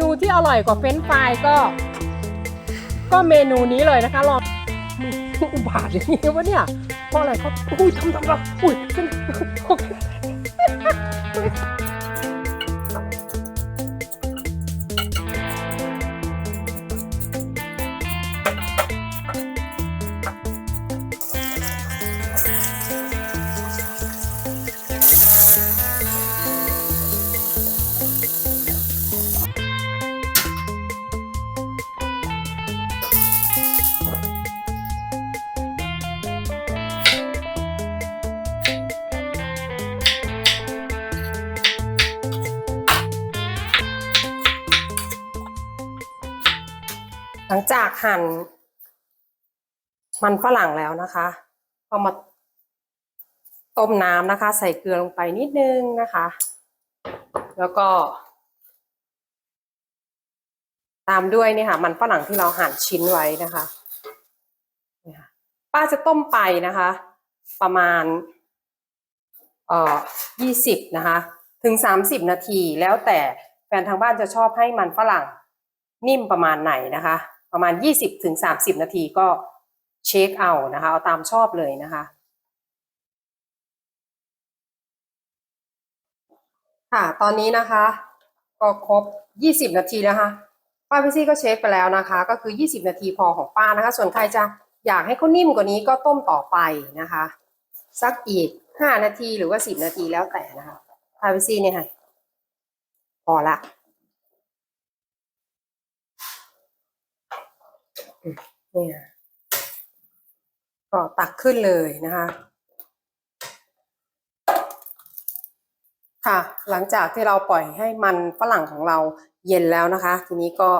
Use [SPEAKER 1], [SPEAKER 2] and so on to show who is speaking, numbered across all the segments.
[SPEAKER 1] นูที่อร่อยกว่าเฟรนช์ฟรายก็ ก็เมนูนี้เลยนะคะลองอุบาทอย่างนี้วะเนี่ยเพราะอะไรเขาอุ้ยทำทำทำอุ้ยโอเค ลังจากหั่นมันฝรั่งแล้วนะคะ ก็มาต้มน้ำนะคะ ใส่เกลือลงไปนิดนึงนะคะ แล้วก็ ตามด้วยนี่ค่ะ มันฝรั่งที่เราหั่นชิ้นไว้นะคะเนี่ยค่ะป้าจะต้มไปนะคะ ประมาณเอ่อยี่สิบนะคะ ถึงสามสิบนาทีแล้วแต่แฟนทางบ้านจะชอบให้มันฝรั่งนิ่มประมาณไหนนะคะ ประมาณ 20ถึง30 นาทีก็เช็คเอานะคะ เอาตามชอบเลยนะคะค่ะตอนนี้นะคะ ก็ครบ 20 นาทีแล้วค่ะป้าพิซี่ก็เช็คไปแล้วนะคะ ก็คือ 20 นาทีพอของป้านะคะ ส่วนใครจะอยากให้เขานิ่มกว่านี้ก็ต้มต่อไปนะคะ สักอีก 5 นาทีหรือว่า 10 นาทีแล้วแต่นะคะป้าพิซี่เนี่ยค่ะพอละ เนี่ยก็ตักขึ้นเลยนะคะ ค่ะ หลังจากที่เราปล่อยให้มันฝรั่งของเราเย็นแล้วนะคะ ทีนี้ก็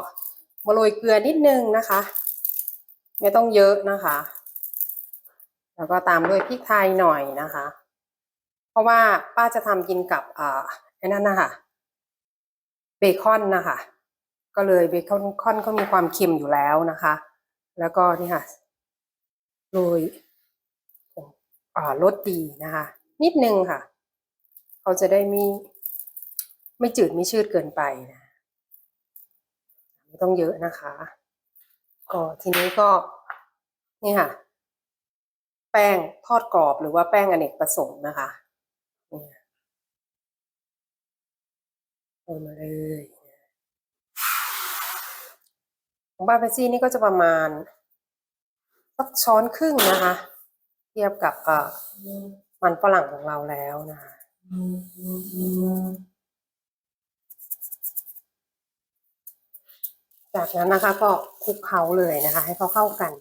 [SPEAKER 1] มาโรยเกลือนิดนึงนะคะ ไม่ต้องเยอะนะคะ แล้วก็ตามด้วยพริกไทยหน่อยนะคะ เพราะว่าป้าจะทำกินกับอ่าไอ้นั่นนะคะเบคอนนะคะ ก็เลยเบคอนคอนก็มีความเค็มอยู่แล้วนะคะ แล้วก็นี่ค่ะโรยรสดีนะคะ นิดนึงค่ะ เขาจะได้ไม่ไม่จืดไม่ชืดเกินไปนะไม่ต้องเยอะนะคะก็ทีนี้ก็นี่ค่ะ แป้งทอดกรอบหรือว่าแป้งอเนกประสงค์นะคะนี่โรยมาเลย ของบ้านเปซี่นี่ก็จะประมาณสักช้อนครึ่งนะคะ เทียบกับมันฝรั่งของเราแล้วนะคะจากนั้นนะคะก็คลุกเคล้าเลยนะคะ ให้เขาเข้ากัน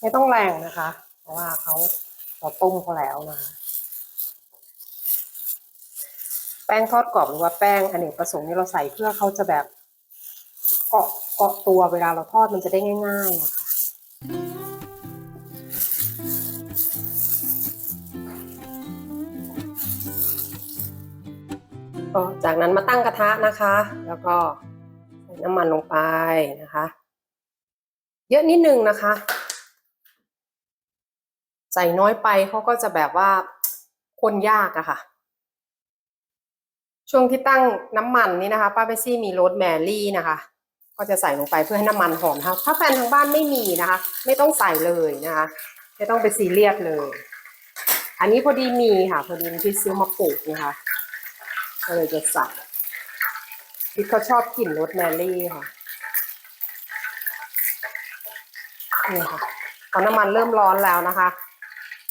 [SPEAKER 1] ไม่ต้องแรงนะคะ เพราะว่าเขาเราต้มเขาแล้วนะคะ แป้งทอดกรอบหรือว่าแป้งอเนกประสงค์นี่เราใส่เพื่อเขาจะแบบ เกาะเกาะตัวเวลาเราทอดมันจะได้ง่ายๆนะคะก็จากนั้นมาตั้งกระทะนะคะ แล้วก็ใส่น้ำมันลงไปนะคะ เยอะนิดนึงนะคะ ใส่น้อยไปเขาก็จะแบบว่าคนยากอะค่ะ ช่วงที่ตั้งน้ำมันนี่นะคะ ป้าเบซี่มีโรสแมรี่นะคะ ก็จะใส่ลงไปเพื่อให้น้ำมันหอมนะคะถ้าแฟนทางบ้านไม่มีนะคะ ไม่ต้องใส่เลยนะคะ ไม่ต้องไปซีเรียสเลย อันนี้พอดีมีค่ะ พอดีที่ซื้อมาปลูกนะคะก็เลยจะใส่ที่เขาชอบกลิ่นโรสแมรี่ค่ะนี่ค่ะพอน้ำมันเริ่มร้อนแล้วนะคะ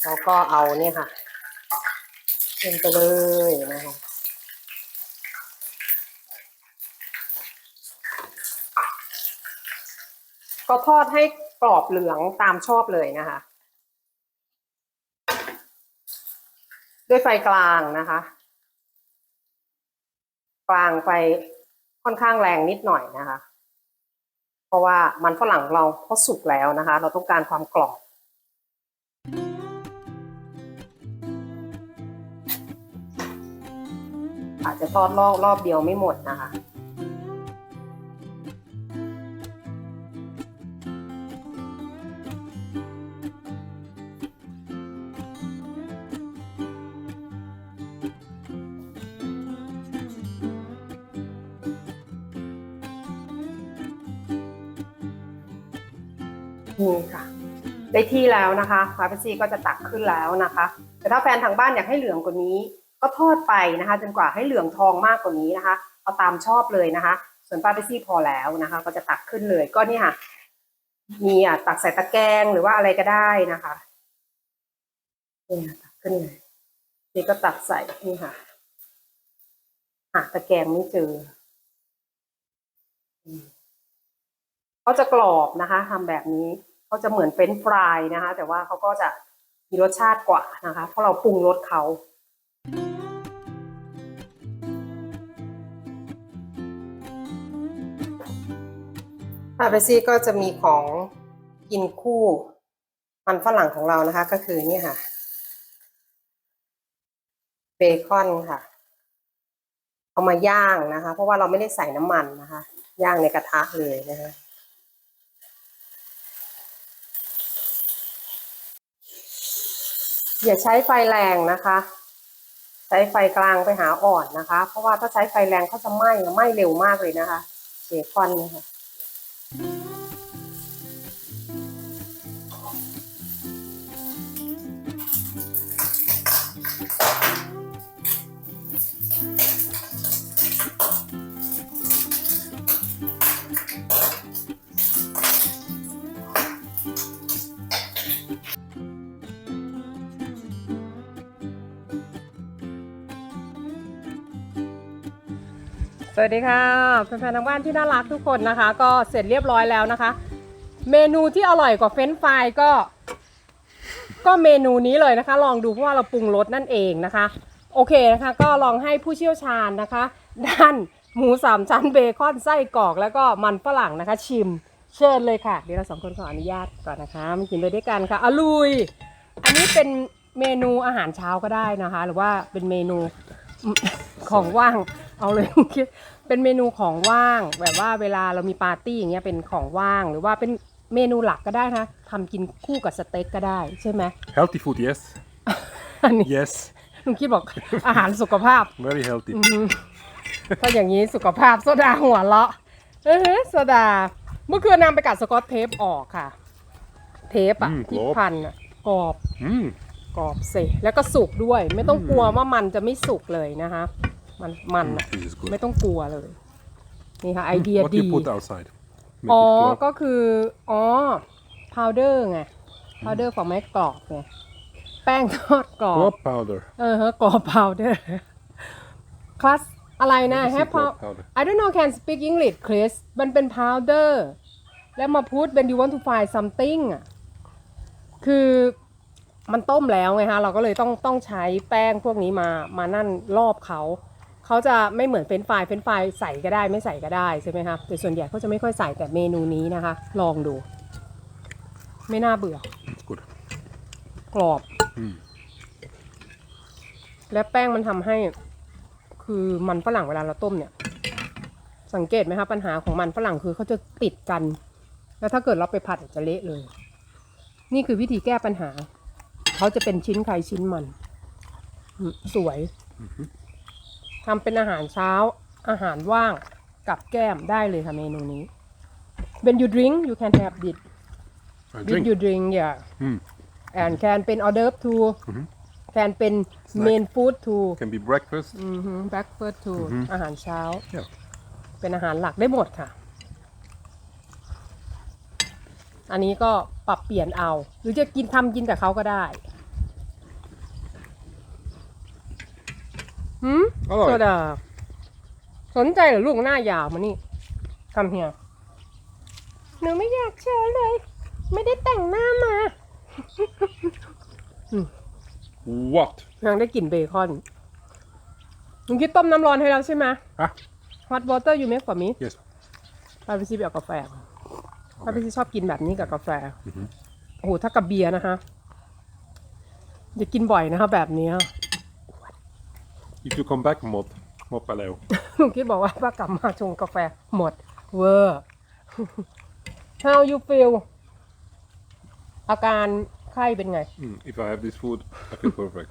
[SPEAKER 1] เราก็เอาเนี่ยค่ะลงไปเลยนะคะ ก็ทอดให้กรอบเหลืองตามชอบเลยนะคะ ด้วยไฟกลางนะคะ กลางไฟค่อนข้างแรงนิดหน่อยนะคะ เพราะว่ามันฝรั่งเราเขาสุกแล้วนะคะ เราต้องการความกรอบอาจจะทอดรอบรอบเดียวไม่หมดนะคะ นี่ค่ะได้ที่แล้วนะคะพาเปซี่ก็จะตักขึ้นแล้วนะคะ แต่ถ้าแฟนทางบ้านอยากให้เหลืองกว่านี้ ก็ทอดไปนะคะ จนกว่าให้เหลืองทองมากกว่านี้นะคะเอาตามชอบเลยนะคะ ส่วนปาเปซี่พอแล้วนะคะ ก็จะตักขึ้นเลยก็นี่ค่ะ มีอะตักใส่ตะแกรงหรือว่าอะไรก็ได้นะคะนี่ค่ะตักขึ้นเลยนี่ก็ตักใส่นี่ค่ะหาตะแกรงไม่เจออืมเขาจะกรอบนะคะทำแบบนี้ เขาจะเหมือนเฟรนฟรายนะคะ แต่ว่าเขาก็จะมีรสชาติกว่านะคะ เพราะเราปรุงรสเขาปาเปซี่ก็จะมีของกินคู่มันฝรั่งของเรานะคะ ก็คือนี่ค่ะ เบคอนค่ะ เอามาย่างนะคะ เพราะว่าเราไม่ได้ใส่น้ำมันนะคะ ย่างในกระทะเลยนะคะ อย่าใช้ไฟแรงนะคะ ใช้ไฟกลางไปหาอ่อนนะคะ เพราะว่าถ้าใช้ไฟแรงเขาจะไหม้ไหม้เร็วมากเลยนะคะเบคอนเนี่ยค่ะ วัสดีค่ะแฟนๆทางบ้านที่น่ารักทุกคนนะคะ ก็เสร็จเรียบร้อยแล้วนะคะ เมนูที่อร่อยกว่าเฟรนฟรายก็ ก็เมนูนี้เลยนะคะ ลองดูเพราะว่าเราปรุงรสนั่นเองนะคะ โอเคนะคะ ก็ลองให้ผู้เชี่ยวชาญนะคะ ด้านหมูสามชั้นเบคอนไส้กรอก แล้วก็มันฝรั่งนะคะ ชิมเชิญเลยค่ะ เดี๋ยวเราสองคนขออนุญาตก่อนนะคะมากินไปด้วยกันค่ะอลุยอันนี้เป็นเมนูอาหารเช้าก็ได้นะคะ หรือว่าเป็นเมนู ของว่างเอาเลยคิดเป็นเมนูของว่างแบบว่าเวลาเรามีปาร์ตี้อย่างเงี้ยเป็นของว่างหรือว่าเป็นเมนูหลักก็ได้นะทำกินคู่กับสเต็กก็ได้ใช่ไหม
[SPEAKER 2] Healthy food, yes.
[SPEAKER 1] อันนี้
[SPEAKER 2] Yes.
[SPEAKER 1] ลุงคิดบอกอาหารสุขภาพ
[SPEAKER 2] Very healthy.
[SPEAKER 1] อืมถ้าอย่างนี้สุขภาพโซดาหัวเราะเออโซดา เมื่อคืนนำไปกัดสกอตเทปออกค่ะ เทปอะ
[SPEAKER 2] อืม
[SPEAKER 1] ที่
[SPEAKER 2] กรอบ
[SPEAKER 1] พันอะกรอบ
[SPEAKER 2] Mm.
[SPEAKER 1] กรอบเสแล้วก็สุกด้วย ไม่ต้อง
[SPEAKER 2] อืม
[SPEAKER 1] กลัวว่ามันจะไม่สุกเลยนะคะ มันมันอะ
[SPEAKER 2] This is good.
[SPEAKER 1] ไม่ต้องกลัวเลย นี่ค่ะไอเดีย
[SPEAKER 2] What do
[SPEAKER 1] ดี
[SPEAKER 2] you put outside? Make
[SPEAKER 1] อ๋อ
[SPEAKER 2] it glow.
[SPEAKER 1] ก็คือ อ๋อ พาวเดอร์ไง พาวเดอร์ของไม้กรอบไง แป้งทอดกรอบ
[SPEAKER 2] Glow powder.
[SPEAKER 1] เออฮะกรอบพาวเดอร์ คลาสอะไรนะ
[SPEAKER 2] What is
[SPEAKER 1] แฮ
[SPEAKER 2] it
[SPEAKER 1] ป
[SPEAKER 2] glow powder?
[SPEAKER 1] I don't know can speak English Chris มันเป็น powder แล้วมาพูด when you want to find something อะ คือ มันต้มแล้วไงฮะเราก็เลยต้องต้องใช้แป้งพวกนี้มามานั่นรอบเขาเขาจะไม่เหมือนเฟรนช์ฟรายเฟรนช์ฟรายใส่ก็ได้ไม่ใส่ก็ได้ใช่ไหมครับแต่ส่วนใหญ่เขาจะไม่ค่อยใส่แต่เมนูนี้นะคะ ลองดู ไม่น่าเบื่อ
[SPEAKER 2] It's good.
[SPEAKER 1] กรอบ
[SPEAKER 2] อืม
[SPEAKER 1] และแป้งมันทำให้ คือมันฝรั่งเวลาเราต้มเนี่ย สังเกตไหมคะปัญหาของมันฝรั่งคือเขาจะติดกัน แล้วถ้าเกิดเราไปผัดจะเละเลย นี่คือวิธีแก้ปัญหา เขาจะเป็นชิ้นใครชิ้นมันอืมสวยทำเป็นอาหารเช้า อาหารว่างกับแก้มได้เลยค่ะเมนูนี้ When you drink you can have it
[SPEAKER 2] I
[SPEAKER 1] When
[SPEAKER 2] drink.
[SPEAKER 1] you drink yeah
[SPEAKER 2] Mm.
[SPEAKER 1] and can เป็นออเดิร์ฟ too can เป็น main food too
[SPEAKER 2] Can be breakfast.
[SPEAKER 1] อือฮึ breakfast too
[SPEAKER 2] อือฮึ
[SPEAKER 1] อาหารเช้า
[SPEAKER 2] Yeah.
[SPEAKER 1] เป็นอาหารหลักได้หมดค่ะ อันนี้ก็ปรับเปลี่ยนเอา หรือจะกินทำกินกับเขาก็ได้หืม
[SPEAKER 2] อร่อย
[SPEAKER 1] โซดา สนใจเหรือลูกหน้ายาวมานี่คำเฮียหนูไม่อยากเชิญเลย ไม่ได้แต่งหน้ามา
[SPEAKER 2] What?
[SPEAKER 1] ยังได้กลิ่นเบคอนมึงคิดต้มน้ำร้อนให้แล้วใช่ไหม
[SPEAKER 2] Ah,
[SPEAKER 1] hot water you make for me
[SPEAKER 2] yes.
[SPEAKER 1] ปาไปซีไปเอากาแฟปา ไปซีชอบกินแบบนี้กับกาแฟโอ้โหถ้ากับเบียร์นะคะอย่ากินบ่อยนะคะแบบนี้
[SPEAKER 2] If you come back, mod. Mod paleo.
[SPEAKER 1] ลุงคิดบอกว่าป้ากลับมาชงกาแฟหมดเวอร์ How you feel อาการไข้เป็นไง
[SPEAKER 2] Mm. If I have this food, I feel perfect.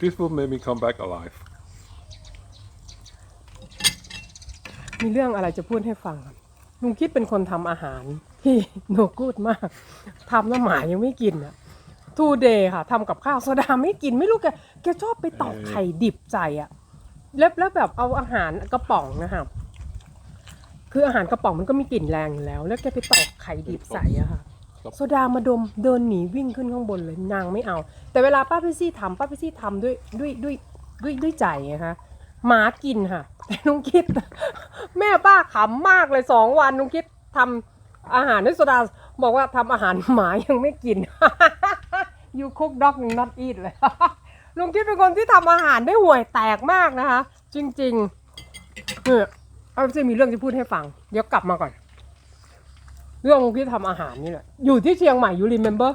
[SPEAKER 2] this food made me come back alive.
[SPEAKER 1] มีเรื่องอะไรจะพูดให้ฟังลุงคิดเป็นคนทำอาหารที่โนกูดมาก ทำแล้วหมายังไม่กินอะทูเดย์ค่ะทำกับข้าวโซดาไม่กินไม่รู้แกแกชอบไปตอกไข่ดิบใจอะแล้วแล้วแบบเอาอาหารกระป๋องนะครับคืออาหารกระป๋องมันก็มีกลิ่นแรงอยู่แล้ว แล้วแกไปตอกไข่ดิบใส่อะค่ะโซดามาดมเดินหนีวิ่งขึ้นข้างบนเลยนางไม่เอา แต่เวลาป้าพิซี่ทำป้าพิซี่ทำด้วยด้วยด้วยด้วยด้วยใจนะคะหมากินค่ะ แต่ลุงคิด แม่ป้าขำมากเลยสองวันลุงคิดทำอาหารด้วยโซดาบอกว่าทำอาหารหมายังไม่กิน you cook dog not eat เลย ลุงคิดเป็นคนที่ทำอาหารได้ห่วยแตกมากนะคะ จริงๆเนี่ยเอาจะมีเรื่องจะพูดให้ฟัง เดี๋ยวกลับมาก่อน เรื่องลุงคิดทำอาหารนี่แหละ อยู่ที่เชียงใหม่อยู่ remember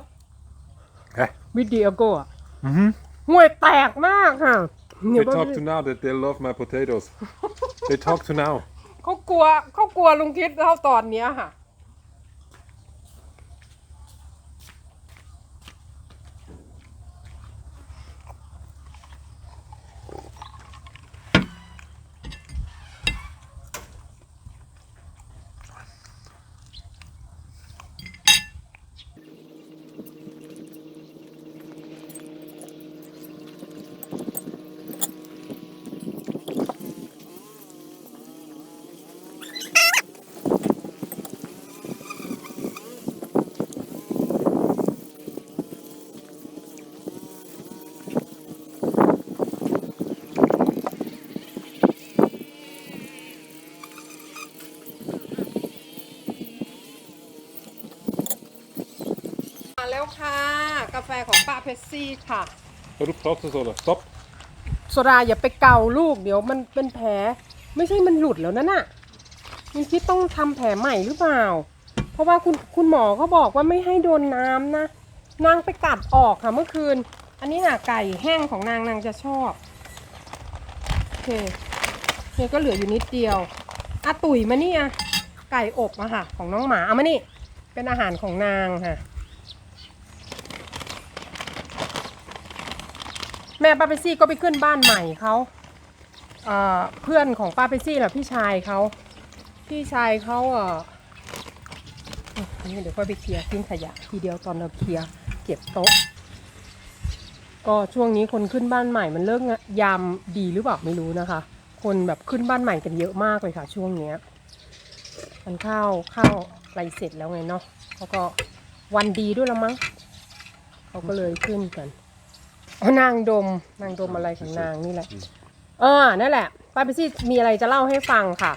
[SPEAKER 2] Okay.
[SPEAKER 1] วิดีโอโก้อะ
[SPEAKER 2] Mm-hmm.
[SPEAKER 1] ห่วยแตกมากค่ะ
[SPEAKER 2] They talk to now that they love my potatoes. they talk to now.
[SPEAKER 1] เขากลัวเขากลัวลุงคิดเท่าตอนเนี้ยค่ะ แล้วค่ะ กาแฟของป้าเพชซี่ค่ะ
[SPEAKER 2] Har du pratat så där? Stopp.
[SPEAKER 1] โซดาอย่าไปเกาลูกเดี๋ยวมันเป็นแผล ไม่ใช่มันหลุดแล้วนั่นน่ะมันคิดต้องทำแผลใหม่หรือเปล่า เพราะว่าคุณคุณหมอเขาบอกว่าไม่ให้โดนน้ำนะ นางไปกัดออกค่ะเมื่อคืน อันนี้ค่ะไก่แห้งของนางนางจะชอบ โอเคเนี่ยก็เหลืออยู่นิดเดียวอะตุ๋ยมานี่อะไก่อบอะค่ะ ของน้องหมาเอามานี่ เป็นอาหารของนางค่ะ แม่ป้าเปซี่ก็ไปขึ้นบ้านใหม่เขาเเพื่อนของป้าเปซี่แหละพี่ชายเขาพี่ชายเขาเอ่อนนี้เดี๋ยวค่อยไปเคลียร์ทิ้งขยะทีเดียวตอนเราเคลียร์เก็บโต๊ะ ก็ช่วงนี้คนขึ้นบ้านใหม่มันเลิกยามดีหรือเปล่าไม่รู้นะคะ คนแบบขึ้นบ้านใหม่กันเยอะมากเลยค่ะ ช่วงเนี้ยมันเข้าเข้าอะไรเสร็จแล้วไงเนาะเขาก็วันดีด้วยละมั้งเขาก็เลยขึ้นกัน อ๋อนางดมนางดมอะไรของนางนี่แหละเออนั่นแหละป้าเปซี่มีอะไรจะเล่าให้ฟังค่ะ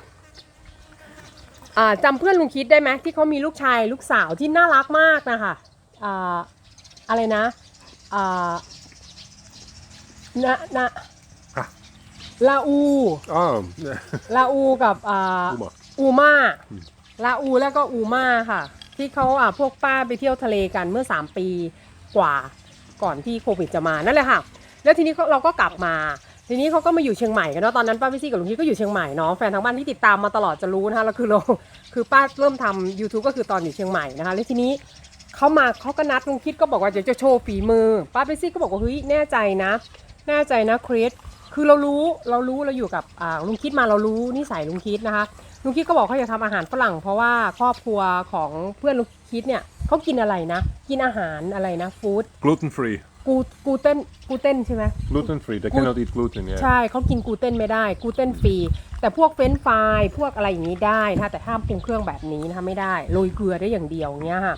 [SPEAKER 1] อ่าจำเพื่อนลุงคิดได้ไหมที่เขามีลูกชายลูกสาวที่น่ารักมากนะคะอ่าอะไรนะอ่านะนะ
[SPEAKER 2] อะ
[SPEAKER 1] ลาอู
[SPEAKER 2] Ah.
[SPEAKER 1] ลาอูกับอ่า
[SPEAKER 2] Uma.
[SPEAKER 1] อูมาลาอูแล้วก็อูมาค่ะ ที่เขาอะพวกป้าไปเที่ยวทะเลกันเมื่อ3ปีกว่า ก่อนที่โควิดจะมานั่นแหละค่ะ แล้วทีนี้เขาเราก็กลับมา ทีนี้เขาก็มาอยู่เชียงใหม่กันเนาะตอนนั้นป้าพิซี่กับลุงพี่ก็อยู่เชียงใหม่เนาะแฟนทางบ้านที่ติดตามมาตลอดจะรู้นะคะแล้วคือเราคือป้าเริ่มทำ YouTube ก็คือตอนอยู่เชียงใหม่นะคะแล้วทีนี้เขามาเขาก็นัดลุงคิดก็บอกว่าเดี๋ยวจะโชว์ฝีมือป้าพิซี่ก็บอกว่าเฮ้ยแน่ใจนะแน่ใจนะคริสคือเรารู้เรารู้เราอยู่กับอ่าลุงคิดมาเรารู้นิสัยลุงคิดนะคะลุงคิดก็บอกเขาอยากทำอาหารฝรั่งเพราะว่าครอบครัวของเพื่อนลุงคิดเนี่ย เขากินอะไรนะ กินอาหารอะไรนะฟู้ด
[SPEAKER 2] Gluten free.
[SPEAKER 1] กูกูเตนกูเตนใช่ไหม
[SPEAKER 2] Gluten free. They cannot eat gluten. Yeah.
[SPEAKER 1] ใช่เขากินกลูเตนไม่ได้กลูเตนฟรี แต่พวกเฟรนช์ฟรายพวกอะไรอย่างนี้ได้นะคะแต่ห้ามปรุงเครื่องแบบนี้นะคะไม่ได้โรยเกลือได้อย่างเดียวเงี้ยค่ะ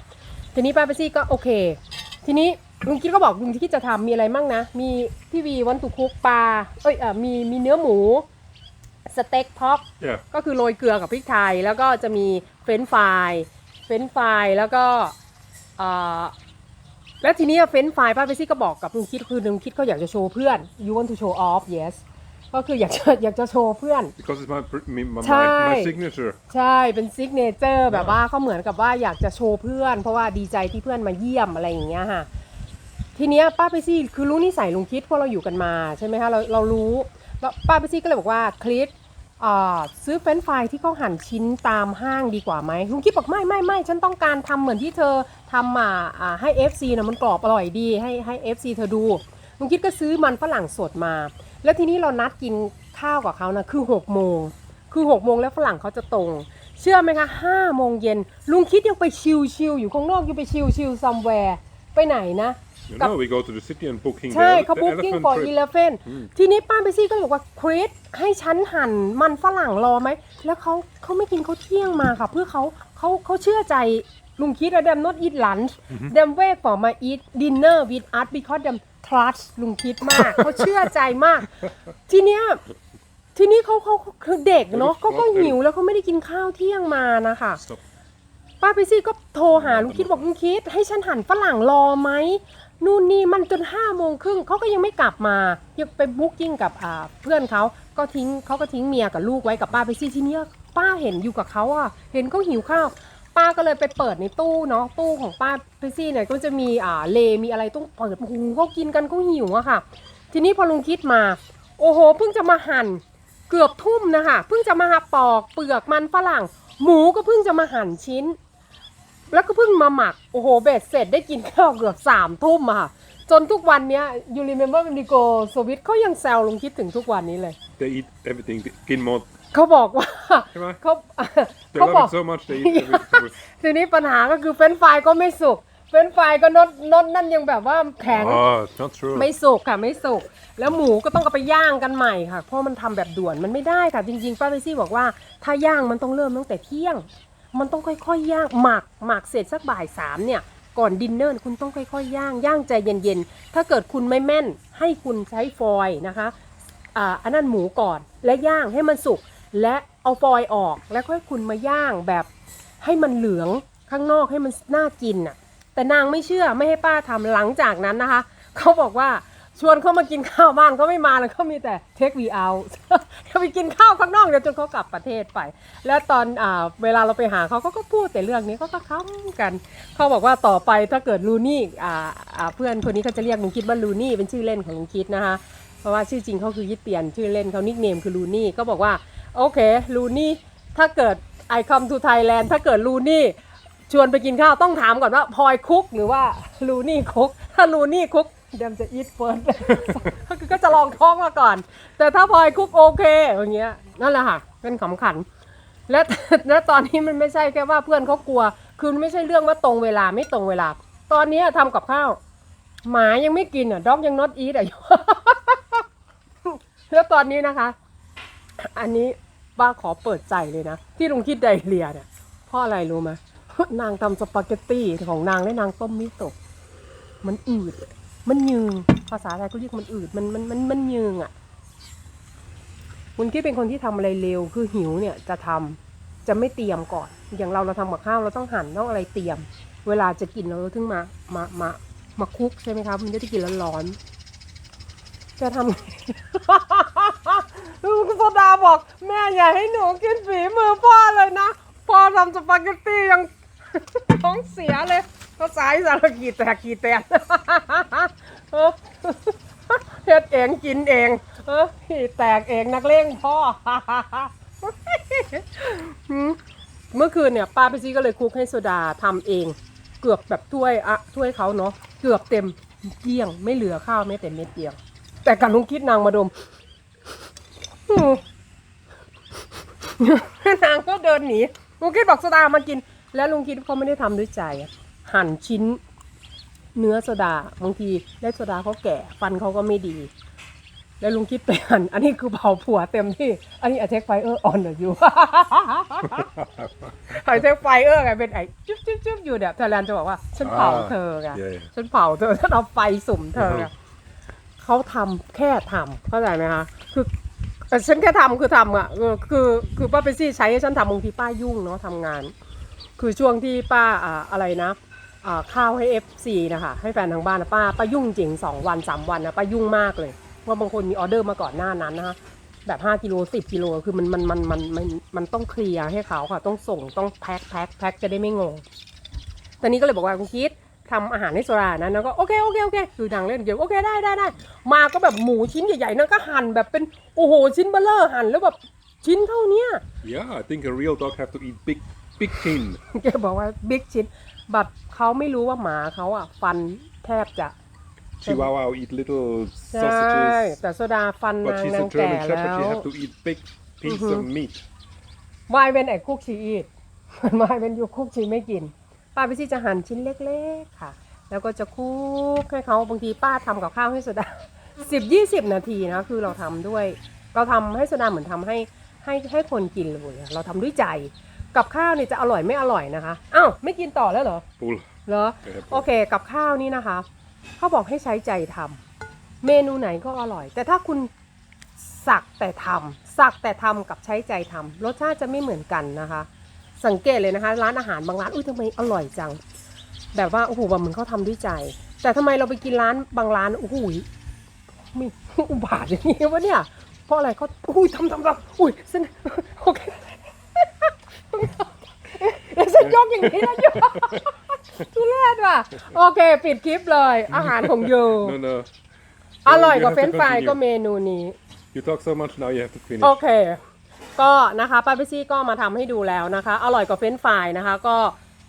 [SPEAKER 1] ทีนี้ป้าเปซี่ก็โอเค ทีนี้ลุงคิดก็บอกลุงคิดจะทำมีอะไรมั่งนะ มีพี่วีวันตุคุกปลาเอ้ยเออมีมีเนื้อหมูสเต็กพ็อก
[SPEAKER 2] Yeah.
[SPEAKER 1] ก็คือโรยเกลือกับพริกไทย แล้วก็จะมีเฟรนช์ฟรายเฟรนช์ฟรายแล้วก็เอ่อ แล้วทีนี้เฟรนช์ฟรายป้าเปซี่ก็บอกกับลุงคิดคือลุงคิดเขาอยากจะโชว์เพื่อน you want to show off yes ก็คืออยากจะอยากจะโชว์เพื่อน
[SPEAKER 2] Because it's my pr- me- my, my,
[SPEAKER 1] Chai.
[SPEAKER 2] my signature.
[SPEAKER 1] ใช่เป็นซิกเนเจอร์แบบว่าเขาเหมือนกับว่าอยากจะโชว์เพื่อน เพราะว่าดีใจที่เพื่อนมาเยี่ยมอะไรอย่างเงี้ยค่ะทีเนี้ยป้าไปซี่คือรู้นิสัยลุงคิดเพราะเราอยู่กันมาใช่ไหมคะเราเรารู้แล้วป้าไปซี่ก็เลยบอกว่าคลิปอ่า ซื้อเฟรนฟรายที่เขาหั่นชิ้นตามห้างดีกว่าไหมลุงคิดบอกไม่ไม่ไม่ฉันต้องการทำเหมือนที่เธอทำอ่าให้ FC นะมันกรอบอร่อยดีให้ให้ FC เธอดูลุงคิดก็ซื้อมันฝรั่งสดมา แล้วทีนี้เรานัดกินข้าวกับเขานะคือ6โมงคือ6โมงแล้วฝรั่งเขาจะตรง เชื่อไหมคะห้าโมงเย็นลุงคิดยังไปชิลชิลๆอยู่ข้างนอกยังไปชิลชิลซัมแวร์ไปไหนนะ
[SPEAKER 2] You
[SPEAKER 1] กับ-
[SPEAKER 2] know, we go to the city and booking
[SPEAKER 1] ใช่
[SPEAKER 2] the,
[SPEAKER 1] เขา
[SPEAKER 2] the
[SPEAKER 1] บุ๊กิ้ง
[SPEAKER 2] elephant
[SPEAKER 1] for
[SPEAKER 2] trip.
[SPEAKER 1] eleven ทีนี้ป้าไปซี่ก็เลยบอกว่าคริสให้ฉันหั่นมันฝรั่งรอไหม แล้วเขาเขาไม่กินเขาวเที่ยงมาค่ะ เพื่อเขาเขาเขาเชื่อใจลุงคิดว่า them not eat lunch them wait for my eat dinner with us because them trust ลุงคิดมาก เขาเชื่อใจมาก ทีเนี้ยทีนี้เขาเขาคือเด็กเนาะเขาก็หิวแล้วเขาไม่ได้กินข้าวเที่ยงมานะคะ
[SPEAKER 2] Stop.
[SPEAKER 1] ป้าไปซี่ก็โทรหาลุงคิดบอกลุงคิดให้ฉันหั่นฝรั่งรอไหม นู่นนี่มันจนห้าโมงครึ่งเขาก็ยังไม่กลับมายังไปบุ๊กิ้งกับอ่าเพื่อนเขาก็ทิ้งเขาก็ทิ้งเมียกับลูกไว้กับป้าไปซี่ทีเนี้ยป้าเห็นอยู่กับเขาอะเห็นเขาหิวข้าวป้าก็เลยไปเปิดในตู้เนาะตู้ของป้าไปซี่เนี่ยก็จะมีอ่าเลมีอะไรต้องเปิดโอ้โหเขากินกันเขาหิวอะค่ะ ทีนี้พอลุงคิดมา โอ้โหเพิ่งจะมาหั่นเกือบทุ่มนะคะเพิ่งจะมาปอกเปลือกมันฝรั่ง หมูก็เพิ่งจะมาหั่นชิ้น แล้วก็เพิ่งมาหมัก โอ้โห เบ็ดเสร็จได้กินข้าวเกือบสามทุ่มอะค่ะ จนทุกวันเนี้ยยูริเมมเบอร์มิโกสวิตเขายังแซวลงคิดถึงทุกวันนี้เลย
[SPEAKER 2] They eat everything. They Kin mod.
[SPEAKER 1] เขาบอกว่า
[SPEAKER 2] ใช่ไหม
[SPEAKER 1] เขา
[SPEAKER 2] They
[SPEAKER 1] เขา
[SPEAKER 2] love
[SPEAKER 1] บอก
[SPEAKER 2] it so much. They eat everything.
[SPEAKER 1] ทีนี้ปัญหาก็คือเฟรนช์ฟรายก็ไม่สุก เฟรนช์ฟรายก็นดนดนั่นยังแบบว่าแข็ง
[SPEAKER 2] oh, it's not true.
[SPEAKER 1] ไม่สุกค่ะไม่สุก แล้วหมูก็ต้องเอาไปย่างกันใหม่ค่ะ เพราะมันทำแบบด่วนมันไม่ได้ค่ะ จริงๆป้าเบซี่บอกว่าถ้าย่างมันต้องเริ่มตั้งแต่เที่ยง มันต้องค่อยๆย่างหมักหมักเสร็จสักบ่ายสามเนี่ยก่อนดินเนอร์คุณต้องค่อยๆย่างย่างใจเย็นๆ ถ้าเกิดคุณไม่แม่นให้คุณใช้ฟอยนะคะอ่าอันนั้นหมูก่อนและย่างให้มันสุกและเอาฟอยออกแล้วค่อยคุณมาย่างแบบให้มันเหลืองข้างนอกให้มันน่ากินน่ะแต่นางไม่เชื่อไม่ให้ป้าทำหลังจากนั้นนะคะ เขาบอกว่า ชวนเขามากินข้าวบ้านเขาไม่มาแล้วเขามีแต่เทควีเอาเขาไปกินข้าวข้างนอกเดี๋ยวจนเขากลับประเทศไป แล้วตอนอ่าเวลาเราไปหาเขาเขาก็พูดแต่เรื่องนี้เขาก็ค้ำกันเขาบอกว่าต่อไปถ้าเกิดลูนี่อ่าอ่าเพื่อนคนนี้เขาจะเรียกลุงคิดว่าลูนี่เป็นชื่อเล่นของลุงคิดนะคะเพราะว่าชื่อจริงเขาคือยิดเตียนชื่อเล่นเขานิกเนมคือลูนี่ก็บอกว่าโอเคลูนี่ถ้าเกิดไอคอมทูไทยแลนด์ถ้าเกิดลูนี่ชวนไปกินข้าวต้องถามก่อนว่าพลอยคุกหรือว่าลูนี่คุกถ้าลูนี่คุก เดมจะอีทเฟิร์สคือก็จะลองท้องมาก่อน แต่ถ้าพลอยคุกโอเคอย่างเงี้ยนั่นแหละค่ะเป็นขำขัน และและตอนนี้มันไม่ใช่แค่ว่าเพื่อนเขากลัว คือไม่ใช่เรื่องว่าตรงเวลาไม่ตรงเวลา ตอนนี้ทำกับข้าว หมายังไม่กินอะด็อกยังนอตอีทอะแล้วตอนนี้นะคะ อันนี้ป้าขอเปิดใจเลยนะ ที่ลุงคิดไดเรียเนี่ยเพราะอะไรรู้ไหมนางทำสปาเกตตี้ของนางและนางต้มมิโตะมันอืด มันยืงภาษาไทยก็เรียกมันอืดมันมันมันมันยืงอะคุณคิดเป็นคนที่ทำอะไรเร็วคือหิวเนี่ยจะทำจะไม่เตรียมก่อน อย่างเราเราทำกับข้าวเราต้องหั่นต้องอะไรเตรียม เวลาจะกินเราถึงมามามามาคุกใช่ไหมครับมันจะกินแล้วร้อนจะทำไงลุงโซดาบอก แม่อย่าให้หนูกินฝีมือพ่อเลยนะ พ่อทำสปาเกตตี้ยังท้องเสียเลย ก็สายสารกีแตกกีแตกเออเฮ็ดเองกินเองเออแตกเองนักเลงพ่อเมื่อคืนเนี่ยป้าไปซีก็เลยคุกให้โซดาทำเอง เกือบแบบถ้วยอะถ้วยเขาเนาะเกือบเต็มเกลี้ยง ไม่เหลือข้าวแม้แต่เม็ดเดียว แต่กับลุงคิดนางมาดมนางก็เดินหนีลุงคิดบอกโซดามากิน แล้วลุงคิดเขาไม่ได้ทำด้วยใจ หั่นชิ้น เนื้อโซดาบางทีได้โซดาเขาแก่ฟันเขาก็ไม่ดี แล้วลุงคิดไปหั่น อันนี้คือเผาผัวเต็มที่ อันนี้อเทคไฟเออร์ออนอยู่ไอเทคไฟเออร์ไงเป็นไอจุ๊บจุ๊บจุ๊บอยู่เนี่ยไทยแลนด์จะบอกว่า ฉันเผาเธอไง
[SPEAKER 2] Yeah.
[SPEAKER 1] ฉันเผาเธอฉันเอาไฟสุ่มเธอไงเขาทำแค่ทำเข้าใจไหมคะคือเอ่อฉันแค่ทำคือทำอะเออคือคือป้าเปซี่ใช้ให้ฉันทำบางทีป้ายุ่งเนาะทำงาน คือช่วงที่ป้าอ่าอะไรนะอ่า ข้าวให้ FC นะคะให้แฟนทางบ้านนะป้าป้ายุ่งจริงสองวันสามวันนะป้ายุ่งมากเลยเพราะบางคนมีออเดอร์มาก่อนหน้านั้นนะคะแบบ 5กิโล10กิโลคือมันมันมันมันมันมันต้องเคลียร์ให้เขาค่ะ ต้องส่งต้องแพ็คแพ็คแพ็คจะได้ไม่งงตอนนี้ก็เลยบอกว่าคุณคิดทำอาหารให้โซรานะแล้วก็โอเคโอเคโอเคคือนางเล่นเดี๋ยวโอเคได้ได้ได้มาก็แบบหมูชิ้นใหญ่ๆนั่นก็หั่นแบบเป็นโอ้โหชิ้นเบลเลอร์หั่นแล้วแบบชิ้นเท่าเนี้ย
[SPEAKER 2] Yeah, I think a real dog have to eat big, big tin.
[SPEAKER 1] แกบอกว่าบิ๊กชิ้น แบบเขาไม่รู้ว่าหมาเขาอะ ฟันแทบจะ
[SPEAKER 2] Chihuahua eat little
[SPEAKER 1] ใช่
[SPEAKER 2] sausages,
[SPEAKER 1] แต่โซดาฟัน
[SPEAKER 2] but
[SPEAKER 1] นาง
[SPEAKER 2] she's
[SPEAKER 1] นา
[SPEAKER 2] a
[SPEAKER 1] งแก่
[SPEAKER 2] German
[SPEAKER 1] แล้
[SPEAKER 2] Shepherd. She
[SPEAKER 1] ว
[SPEAKER 2] have to eat big piece of meat.
[SPEAKER 1] วายเป็นไอ้คุกชีอีทมันวายเป็นยูคุกชีไม่กิน ป้าไปซี่จะหั่นชิ้นเล็กๆค่ะ แล้วก็จะคลุกให้เขาบางทีป้าทำกับข้าวให้โซดา สิบยี่สิบนาทีนะคือเราทำด้วย เราทำให้โซดาเหมือนทำให้ให้ให้คนกินเลยอะเราทำด้วยใจ กับข้าวเนี่ยจะอร่อยไม่อร่อยนะคะอ้าวไม่กินต่อแล้วเหรอ
[SPEAKER 2] Pool.
[SPEAKER 1] เหรอ
[SPEAKER 2] ครับ
[SPEAKER 1] โอเคกับข้าวนี่นะคะ เขาบอกให้ใช้ใจทำเมนูไหนก็อร่อย แต่ถ้าคุณสักแต่ทำสักแต่ทำกับใช้ใจทำรสชาติจะไม่เหมือนกันนะคะ สังเกตเลยนะคะ ร้านอาหารบางร้านอุ้ยทำไมอร่อยจัง แบบว่าโอ้โหแบบเหมือนเขาทำด้วยใจ แต่ทำไมเราไปกินร้านบางร้านโอ้โหมี อุบาทอย่างนี้วะเนี่ยเพราะอะไรเขาอุ้ยทำทำทำอุ้ยเส้นโอเค แล้วฉันยกอย่างนี้แล้วยกทุเรศว่ะ โอเค ปิดคลิปเลย อาหารของยู
[SPEAKER 2] No, no.
[SPEAKER 1] อร่อยกว่า
[SPEAKER 2] You
[SPEAKER 1] เฟร
[SPEAKER 2] have
[SPEAKER 1] น
[SPEAKER 2] to
[SPEAKER 1] ช์ฟราย
[SPEAKER 2] continue.
[SPEAKER 1] ก็เมนูนี้
[SPEAKER 2] You talk so much now. You have to finish.
[SPEAKER 1] โอเค ก็นะคะป้าพิซี่ก็มาทำให้ดูแล้วนะคะ อร่อยกว่าเฟรนช์ฟรายนะคะ ก็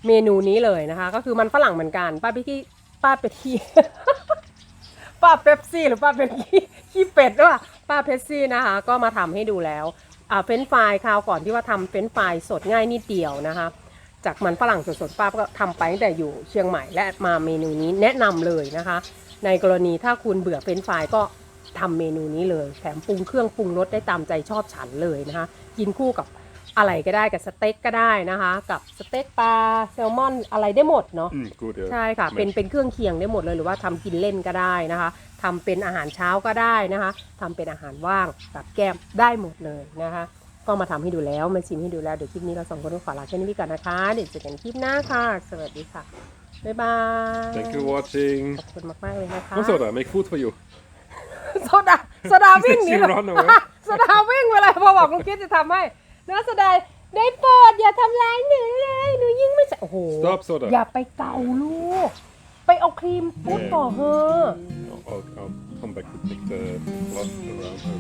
[SPEAKER 1] เมนูนี้เลยนะคะ ก็คือมันฝรั่งเหมือนกันป้าพิซี่ป้าเป็ดขี้ ป้าเป๊ปซี่หรือป้าเป็นขี้ขี้เป็ดด้วยป้าเพปซี่นะคะ ก็มาทำให้ดูแล้ว อ่าเฟนฟรายคราวก่อนที่ว่าทำเฟนฟรายสดง่ายนิดเดียวนะคะจากมันฝรั่งสดๆป้าก็ทำไปตั้งแต่อยู่เชียงใหม่และมาเมนูนี้แนะนำเลยนะคะ ในกรณีถ้าคุณเบื่อเฟนฟรายก็ทำเมนูนี้เลย แถมปรุงเครื่องปรุงรสได้ตามใจชอบฉันเลยนะคะ กินคู่กับ อะไรก็ได้กับสเต็กก็ได้นะคะ กับสเต็กปลาแซลมอนอะไรได้หมดเนาะ
[SPEAKER 2] Mm, good. Yeah.
[SPEAKER 1] ใช่ค่ะ เป็นเป็นเครื่องเคียงได้หมดเลยหรือว่าทำกินเล่นก็ได้นะคะทำเป็นอาหารเช้าก็ได้นะคะทำเป็นอาหารว่างกับแก้มได้หมดเลยนะคะ ก็มาทำให้ดูแล้วมาชิมให้ดูแล้ว เดี๋ยวคลิปนี้เราสองคนต้องขอลาแค่นี้ก่อนนะคะ เดี๋ยวเจอกันคลิปหน้าค่ะ สวัสดีค่ะ บ๊ายบาย
[SPEAKER 2] Thank you for watching.
[SPEAKER 1] ขอบคุณมากๆเลยนะคะ
[SPEAKER 2] Oh, Soda, make food for you.
[SPEAKER 1] โซดาโซดาวิ่งหนี
[SPEAKER 2] She
[SPEAKER 1] เลย
[SPEAKER 2] run away
[SPEAKER 1] โซดาวิ่งเวลาพอบอกลุงคิดจะทำให้ น่าเสียดายได้โปรดอย่าทำร้ายหนูเลยหนูยิ่งไม่ใส่โอ้โห
[SPEAKER 2] Stop so
[SPEAKER 1] อย่าไปเกาลูก ไปเอาครีมพูดต่อเฮอ
[SPEAKER 2] I'll, I'll, come back to pick the blood around her.